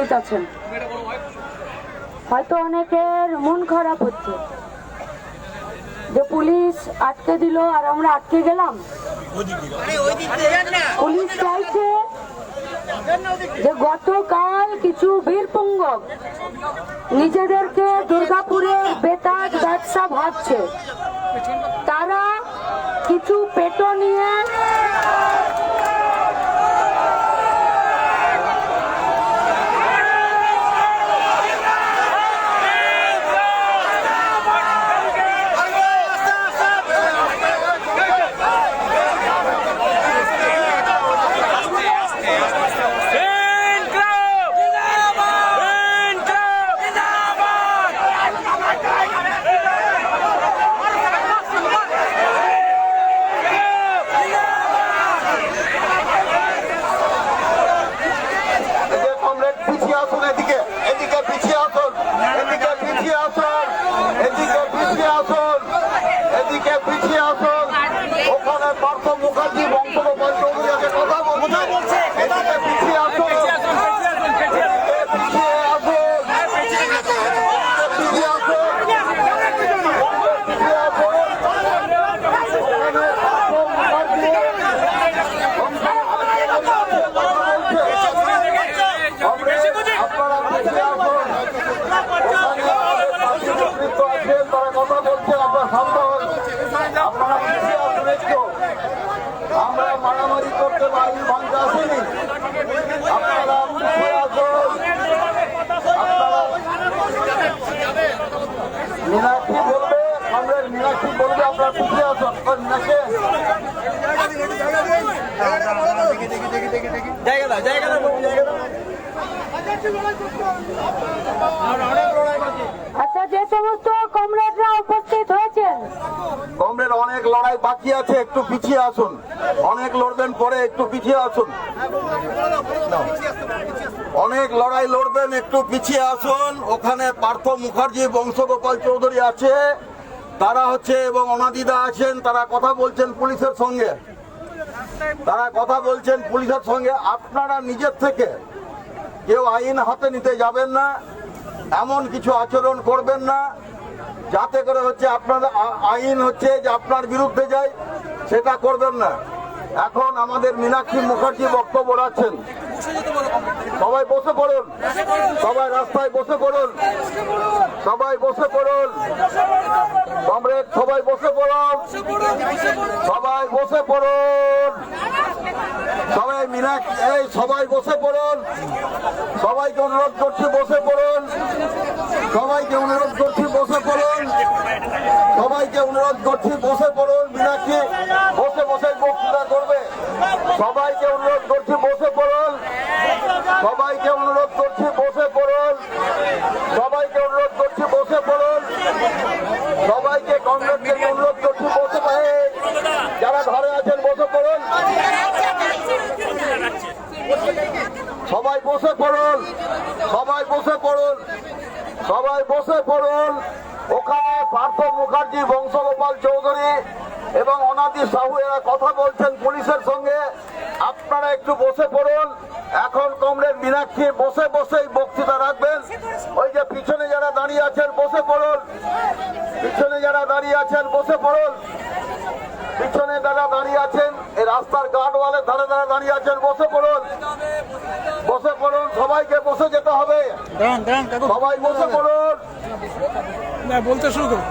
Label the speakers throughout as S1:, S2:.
S1: উপস্থিত আছেন। হয়তো অনেকের মন খারাপ হচ্ছে। যে পুলিশ আটকে দিল আর আমরা আটকে গেলাম। পুলিশ চাইছে যে গতকাল কিছু বীরপুঙ্গব নিজেদেরকে দুর্গাপুরের বেতাজ ব্যবসা ভাবছে। তারা কিছু পেটো নিয়ে
S2: Fan Club! Fan Club!
S3: এদিকে কমরেড পিছিয়ে আসুন এদিকে এদিকে পিছিয়ে আসুন এদিকে পিছিয়ে আসুন এদিকে পিছিয়ে আসুন এদিকে পিছিয়ে আসুন ওখানে পার্থ মুখার্জি বংশগোপাল চৌধুরী আগে কথা বলছে এদিকে পিছিয়ে আসুন এদিকে পিছিয়ে আসুন পিছিয়ে আসুন পিছিয়ে আসুন ওখানে পার্থ মুখার্জি আপনারা পিছিয়ে আসুন নেতৃত্ব আছেন তারা কথা বলছে আপনারা শান্ত হন আপনারা পিছিয়ে আসুন একটু আমরা মারামারি করতে পারি ভাঙতে আসেনি আপনারা আপনারা মীনাক্ষী বলবে, আমাদের মীনাক্ষী বলবে, আপনারা পিছিয়ে আসুন ওই মীনাক্ষী?
S2: জায়গা
S1: আচ্ছা যে সমস্ত কমরেডরা উপস্থিত
S3: কমরেড, অনেক লড়াই বাকি আছে, একটু পিছিয়ে আসুন। অনেক লড়বেন পরে, একটু পিছিয়ে আসুন। অনেক লড়াই লড়বেন, একটু পিছিয়ে আসুন। ওখানে পার্থ মুখার্জি, বংশগোপাল চৌধুরী আছে। তারা হচ্ছে এবং অনাদিদা আছেন। তারা কথা বলছেন পুলিশের সঙ্গে। তারা কথা বলছেন পুলিশের সঙ্গে। আপনারা নিজের থেকে কেউ আইন হাতে নিতে যাবেন না, এমন কিছু আচরণ করবেন না। যাতে করে হচ্ছে আপনার আইন হচ্ছে যে আপনার বিরুদ্ধে যায় সেটা করবেন না। এখন আমাদের মীনাক্ষী মুখার্জি বক্তব্য রাখছেন। সবাই বসে পড়ুন। সবাই রাস্তায় বসে পড়ুন। সবাই বসে পড়ুন। কমরেড, সবাই বসে পড়ুন। সবাই বসে পড়ুন। সবাই মীনাক্ষী এই সবাই বসে পড়ুন। সবাইকে অনুরোধ করছি বসে পড়ুন। সবাইকে অনুরোধ করছি বসে পড়ুন। সবাইকে অনুরোধ করছি, বসে পড়ুন, মীনাক্ষী। বসে বসে বক্তৃতা করবে। সবাইকে অনুরোধ করছি, বসে পড়ুন। সবাইকে অনুরোধ করছি, বসে পড়ুন। সবাইকে অনুরোধ করছি, বসে পড়ুন। সবাইকে কংগ্রেসকে অনুরোধ করছি, বসে পড়ে যারা ঘরে আছেন, বসে পড়ুন। সবাই বসে পড়ুন। সবাই বসে পড়ুন। সবাই বসে পড়ুন। পার্থ মুখার্জি বংশগোপাল চৌধুরী এবং অনাদি সাহু এরা কথা বলছেন পুলিশের সঙ্গে। আপনারা একটু বসে পড়ুন। এখন কমরেড মীনাক্ষী বসে বসেই বক্তৃতা রাখবেন। ওই যে পিছনে যারা দাঁড়িয়ে আছেন বসে পড়ুন। পিছনে যারা দাঁড়িয়ে আছেন বসে পড়ুন। পিছনে যারা দাঁড়িয়ে আছেন এই রাস্তার গার্ড ওয়ালের ধারে ধারে দাঁড়িয়ে আছেন বসে পড়ুন। বসে পড়ুন সবাইকে বসে যেতে হবে। সবাই বসে পড়ুন।
S2: বলতে শুরু করুন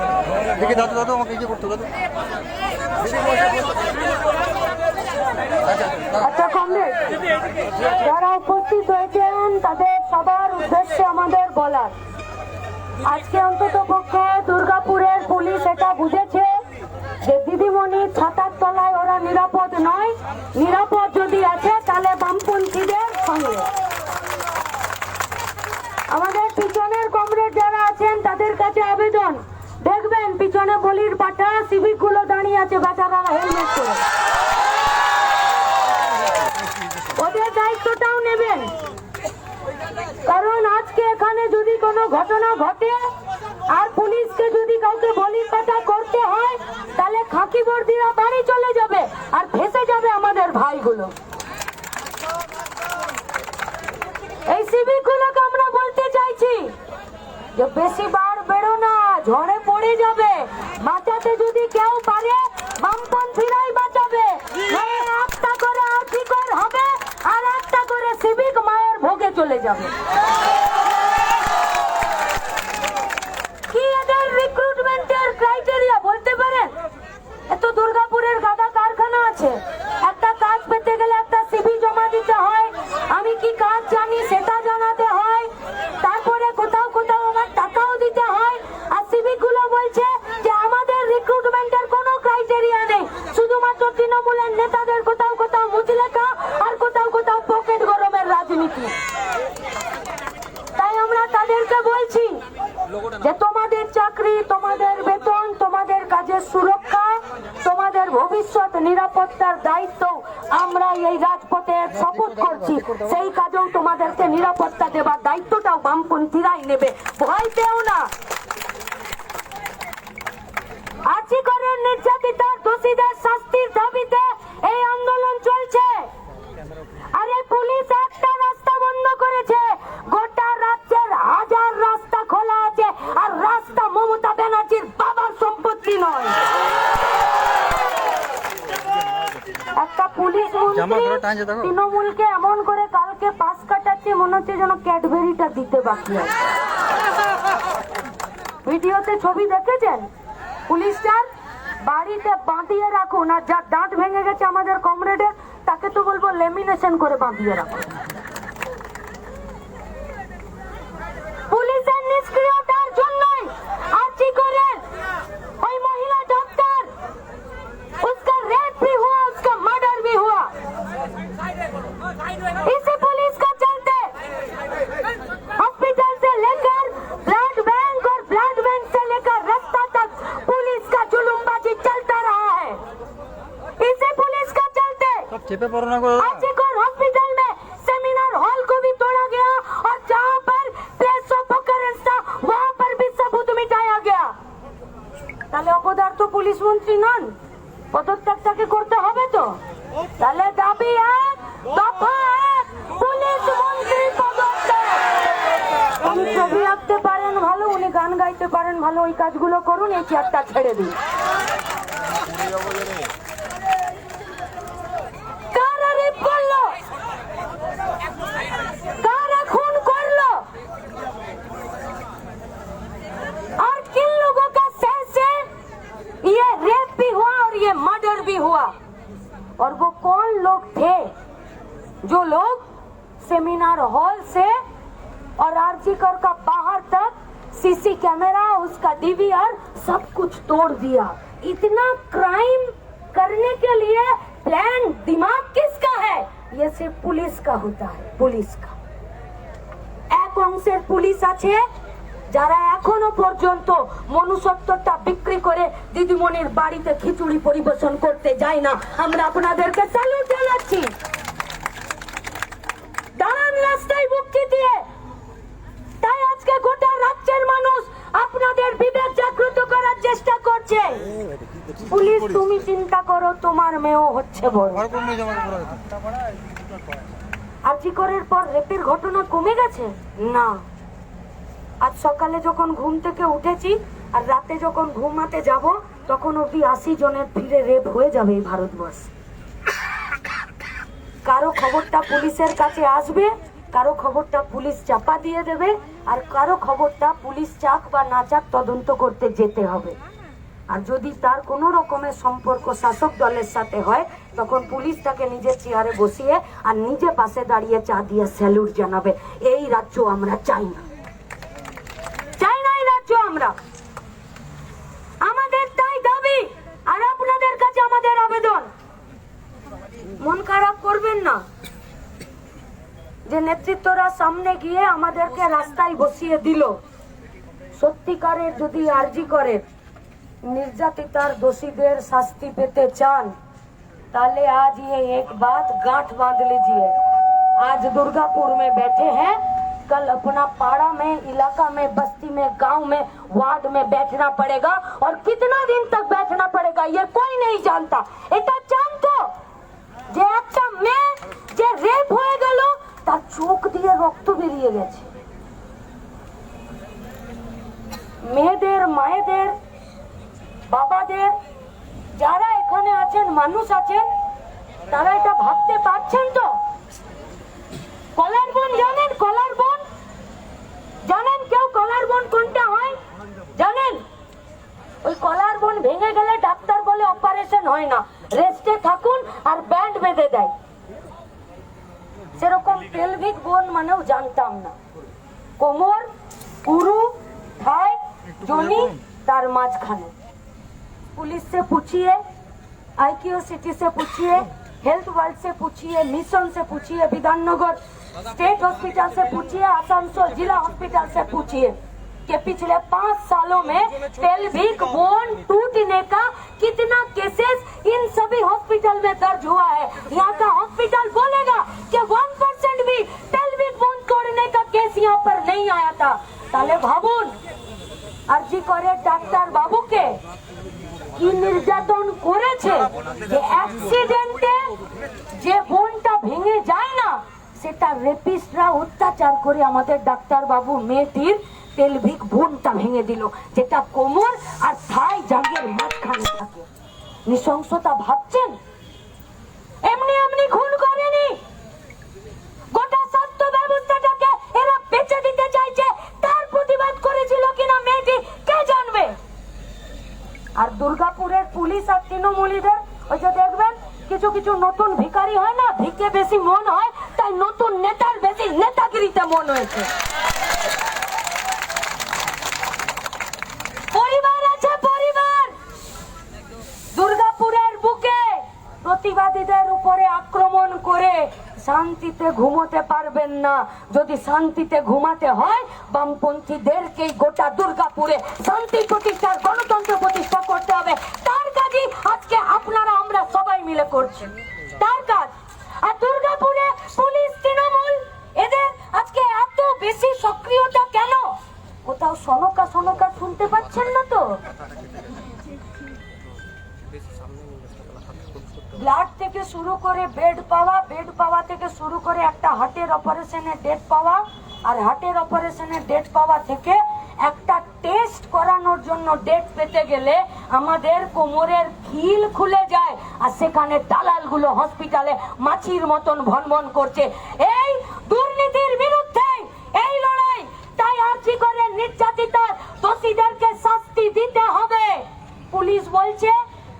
S2: দেখি দাদু দাদু আমাকে ইয়ে করতে দাদু।
S1: আচ্ছা কমরেড যারা উপস্থিত হয়েছেন তাদের সবার উদ্দেশ্যে আমাদের বলার। আজকে অন্তত পক্ষে দুর্গাপুরের পুলিশ এটা বুঝেছে যে দিদিমণি ছাতার তলায় ওরা নিরাপদ নয়। নিরাপদ যদি আছে তাহলে বামপন্থীদের সঙ্গে। আমাদের যারা আছেন, তাদের কাছে আবেদন। দেখবেন, পিছনে বলির পাঠা সিভিকগুলো দাঁড়িয়ে আছে বেচারা হেলমেট করে ওদের দায়িত্বটাও নেবেন। কারণ আজকে এখানে যদি কোনো ঘটনা ঘটে, আর পুলিশকে যদি কাউকে বলির কথা করতে হয়, তাহলে খাকি বর্দিরা বাড়ি চলে যাবে আর ফেসে যাবে আমাদের ভাইগুলো। এই সিভিক গুলোকে যে বেশি বার বেরো না, ঝড়ে পড়ে যাবে। বাঁচাতে যদি কেউ পারে বামপন্থীরাই বাঁচাবে। একটা করে আর্থিকর হবে, আর একটা করে সিভিক মায়ের ভোগে চলে যাবে কি এদের রিক্রুটমেন্টের ক্রাইটেরিয়া বলতে পারেন এত দুর্গাপুরের গাদা কারখানা আছে একটা কাজ পেতে গেলে একটা সিভি জমা দিতে হয় আমি কি কাজ জানি সেটা জানাতে হয় তারপরে কোথাও কোথাও আমার টাকাও দিতে হয় আর সিভি গুলো বলছে যে আমাদের রিক্রুটমেন্টের কোনো ক্রাইটেরিয়া নেই শুধুমাত্র তৃণমূলের নেতাদের কোথাও কোথাও মুচলেখা আর কোথাও কোথাও পকেট গরমের রাজনীতি তাই আমরা তাদেরকে বলছি যে তোমাদের চাকরি তোমাদের বেতন তোমাদের কাজের সুরক্ষা তোমাদের ভবিষ্যৎ নিরাপত্তার দায়িত্ব আমরা এই রাজপথে শপথ করছি সেই কাজেও তোমাদেরকে নিরাপত্তা দেবার দায়িত্বটাও বামপন্থীরাই নেবে। ভয় পেও না। আর্জি নির্যাতিতার দোষীদের শাস্তির দাবিতে এই আন্দোলন চলছে। আরে পুলিশ একটা রাস্তা বন্ধ করেছে। গোটা রাজ্যের হাজার রাস্তা খোলা আছে। আর রাস্তা মমতা ব্যানার্জির বাবার সম্পত্তি নয়। একটা পুলিশ মন্ত্রী। তৃণমূলকে এমন করে কালকে পাস কাটাচ্ছে মনে হচ্ছে যেন ক্যাডবেরিটা দিতে বাকি আছে। ভিডিওতে ছবি দেখেছেন? পুলিশটার বাড়িতে বাঁধিয়ে রাখুন আর যার দাঁত ভেঙে গেছে আমাদের কমরেডের তাকে তো বলব লেমিনেশন করে বাঁধিয়ে রাখুন। पर ना कोई आजीकर हॉस्पिटल में सेमिनार हॉल को भी तोड़ा गया और जहाँ पर प्लेस ऑफ अकरेंस था वहाँ पर भी सबूत मिटाया गया তাহলে অপদার্থ পুলিশ মন্ত্রী নন। পদত্যাগ তাকে করতে হবে তো। তাহলে দাবি এক, দফা এক, পুলিশ মন্ত্রী পদত্যাগ। উনি ছবি আঁকতে পারেন ভালো, উনি গান গাইতে পারেন ভালো, ওই কাজগুলো করুন, এই চেয়ারটা ছেড়ে দিন। और वो कौन लोग थे जो लोग सेमिनार हॉल से और आरजीकर का बाहर तक सीसी कैमरा उसका डीवीआर सब कुछ तोड़ दिया इतना क्राइम करने के लिए प्लान दिमाग किसका है ये सिर्फ पुलिस का होता है पुलिस का এক অংশের পুলিশ আছে যারা এখনও পর্যন্ত মনুষ্যত্বটা বিক্রি করে দিদিমণির বাড়িতে খিচুড়ি পরিবেশন করতে যায় না, আমরা আপনাদেরকে স্যালুট জানাচ্ছি। দাঁড়ান রাস্তায় মুক্তি দিয়ে। তাই আজকে গোটা রাজ্যের মানুষ আপনাদের বিবেক জাগ্রত করার চেষ্টা করছে। পুলিশ, তুমি চিন্তা করো, তোমার মেয়েও হচ্ছে বড়।
S2: পড়া
S1: আর্জিকরের পর রেপের ঘটনা কমে গেছে? না। আজ সকালে যখন ঘুম থেকে উঠেছি আর রাতে যখন ঘুমাতে যাব, তখন অব্দি আশি জনের ফিরে রেপ হয়ে যাবে এই ভারতবর্ষ। কারও খবরটা পুলিশের কাছে আসবে, কারও খবরটা পুলিশ চাপা দিয়ে দেবে, আর কারও খবরটা পুলিশ চাক বা না চাক তদন্ত করতে যেতে হবে। আর যদি তার কোনো রকমের সম্পর্ক শাসক দলের সাথে হয়, তখন পুলিশ তাকে নিজের চেয়ারে বসিয়ে আর নিজে পাশে দাঁড়িয়ে চা দিয়ে স্যালুট জানাবে। এই রাজ্য আমরা চাই না। আমরা। আমাদের তাই দাবি আর আপনাদের কাছে আমাদের আবেদন। মন খারাপ করবেন না। যে নেতৃত্বরা সামনে গিয়ে আমাদেরকে রাস্তায় বসিয়ে দিল। সত্যিকারের যদি আর্জি করে, নির্যাতিতার দোষীদের শাস্তি পেতে চান, তাহলে আজ ये एक बात गांठ बांध लीजिए आज दुर्गापुर में बैठे हैं कल अपना पाड़ा में इलाका में बस्ती में गांव में वार्ड में बैठना पड़ेगा और कितना दिन तक बैठना पड़ेगा ये कोई नहीं जानता এটা জানতো যে একটা মেয়ে যে রেপ হয়ে গেল তার চোখ দিয়ে রক্ত বেরিয়ে গেছে মেয়েদের মায়েদের বাবাদের যারা এখানে আছেন মানুষ আছেন তারা এটা ভাবতে পারছেন তো কলার বন জানেন কলার বন জানেন কেউ কলার বন কোনটা হয় জানেন ওই কলার বন ভেঙে গেলে ডাক্তার বলে অপারেশন হয় না রেস্টে থাকুন আর ব্যান্ড বেঁধে দেয় সেরকম পেলভিক বোন মানেও জানতাম না কোমর পুরু থাই জনি তার মাঝখানে पुलिस से पूछिए आईक्यू सिटी से पूछिए हेल्थ वर्ल्ड से पूछिए मिशन से पूछिए विधाननगर स्टेट हॉस्पिटल से पूछिए आसनसोल जिला हॉस्पिटल से पूछिए कि पिछले पाँच सालों में पेल्विक बोन टूटने का कितना केसेस इन सभी हॉस्पिटल में दर्ज हुआ है यहाँ का हॉस्पिटल बोलेगा कि वन परसेंट भी पेल्विक बोन तोड़ने का केस यहाँ पर नहीं आया था তাহলে ভাবুন আরজি করে ডাক্তার বাবুকে কি নির্যাতন করেছে যে অ্যাক্সিডেন্টে যে বোনটা ভেঙে যায় না সেটা রেপিস্টরা অত্যাচার করে আমাদের ডাক্তার বাবু মেয়েটির পেলভিক বোনটা ভেঙে দিল, যেটা কোমর আর থাই জাঙ্গের মাঝখানে থাকে। নৃশংসতা ভাবছেন? এমনি এমনি খুন করেনি। গোটা স্বাস্থ্য ব্যবস্থাটাকে এরা বেঁচে দিতে চাইছে, তার প্রতিবাদ করেছিল কিনা মেয়েটি, কে জানবে? আর দুর্গাপুরের পুলিশ আর তৃণমূলীদের, ওই যে দেখবেন, কিছু কিছু নতুন ভিখারি হয় না, ভিকে বেশি মন হয় তাই নতুন নেতার বেশি নেতাগিরিতে মন হয়েছে। পরিবার আছে, পরিবার! দুর্গাপুরের বুকে প্রতিবাদীদের উপরে আক্রমণ করে শান্তিতে ঘুমোতে পারবেন না। যদি শান্তিতে ঘুমাতে হয়, বামপন্থীদেরকেই গোটা দুর্গাপুরে শান্তি প্রতিষ্ঠার, গণতন্ত্র প্রতিষ্ঠা করতে হবে। তার কাজই আজকে আপনারা, আমরা সবাই মিলে করছি। তার কাজ আর দুর্গাপুরে পুলিশ তৃণমূল, এদের আজকে এত বেশি সক্রিয়তা কেন? কোথাও সনকা সনকা শুনতে পাচ্ছেন না তো? ব্লাড থেকে শুরু করে বেড পাওয়া বেড পাওয়া থেকে শুরু করে একটা হার্টের অপারেশনের ডেট পাওয়া, আর হার্টের অপারেশনের ডেট পাওয়া থেকে একটা টেস্ট করানোর জন্য ডেট পেতে গেলে আমাদের কোমরের খিল খুলে যায় আর সেখানে দালালগুলো হসপিটালে মাছির মতন ভনভন করছে। এই দুর্নীতির বিরুদ্ধে এই লড়াই, তাই আর্জি করে নির্যাতিতার দোষীদেরকে শাস্তি দিতে হবে? পুলিশ বলছে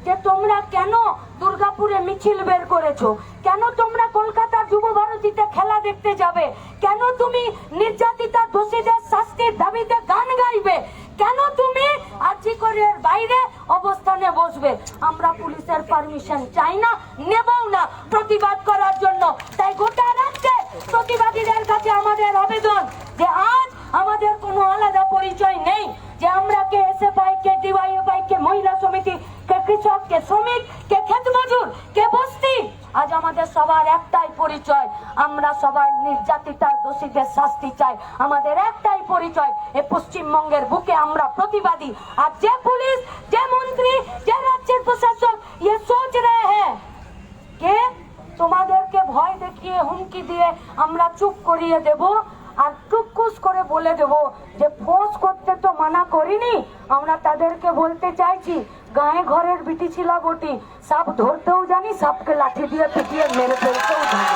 S1: যে তোমরা কেন দুর্গাপুরে মিছিল বের করেছ? কেন তোমরা কলকাতার যুব ভারতীতে খেলা দেখতে যাবে? কেন তুমি নির্যাতিতা দোষীদের শাস্তির দাবিতে গান গাইবে? কেন তুমি আজিকরের বাইরে অবস্থানে বসবে? আমরা পুলিশের পারমিশন চাই না, নেবও না প্রতিবাদ করার জন্য। তাই গোটা রাজ্যে প্রতিবাদীদের কাছে আমাদের আবেদন যে আজ আমাদের কোনো আলাদা পরিচয় নেই। যে আমরা কে এসএফআই কে ডিওয়াইএফআই কে মহিলা সমিতি, কে কৃষক, কে শ্রমিক, কে ক্ষেত মজুর কে বস্তি, আজ আমাদের সবার একটাই পরিচয়। আমরা সবাই নির্যাতিতার দোষীদের শাস্তি চাই। আমাদের একটাই পরিচয়, এ পশ্চিমবঙ্গের বুকে আমরা প্রতিবাদী। আর যে পুলিশ, যে মন্ত্রী, যে রাজ্যের প্রশাসক ইয়ে সোচ রে হ্যাঁ কে? তোমাদেরকে ভয় দেখিয়ে হুমকি দিয়ে আমরা চুপ করিয়ে দেব। আর টুকুস করে বলে দেব যে ফোঁস করতে তো মানা করিনি। আমরা তাদেরকে বলতে চাইছি, গায়ে ঘরের বিটি ছিল বটি, সাপ ধরতেও জানি, সাপকে লাঠি দিয়ে পিটিয়ে মেরে ফেলতেও জানি।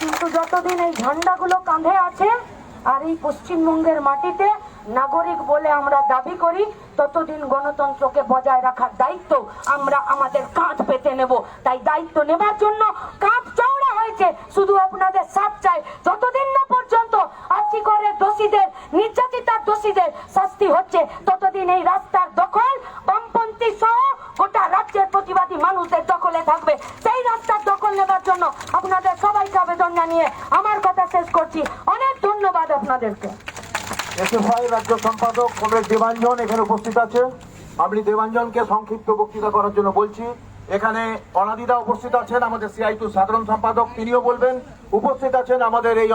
S1: কিন্তু যতদিন এই ঝান্ডাগুলো কাঁধে আছে আর এই পশ্চিমবঙ্গের মাটিতে নাগরিক বলে আমরা দাবি করি, ততদিন গণতন্ত্রকে বজায় রাখার দায়িত্ব আমরা আমাদের কাঁধ পেতে নেব। তাই দায়িত্ব নেবার জন্য কাঁধ চওড়া শুধু আপনাদের সাথ চাই। যতদিন না পর্যন্ত আর্জি করে দোষীদের, নির্যাতিতার দোষীদের শাস্তি হচ্ছে, ততদিন এই রাস্তার দখল বামপন্থী সহ গোটা রাজ্যের প্রতিবাদী মানুষদের দখলে থাকবে। সেই রাস্তার দখল নেবার জন্য আপনাদের সবাইকে আবেদন জানিয়ে আমার কথা শেষ করছি। অনেক ধন্যবাদ আপনাদেরকে।
S4: রাজ্য সম্পাদক কমরেড দেবাঞ্জন এখানে উপস্থিত আছেন আমি দেবাঞ্জনকে সংক্ষিপ্ত বক্তৃতা করার জন্য বলছি এখানে অনাদিদা উপস্থিত আছেন আমাদের সিআইটু সাধারণ সম্পাদক তিনিও বলবেন উপস্থিত আছেন আমাদের এই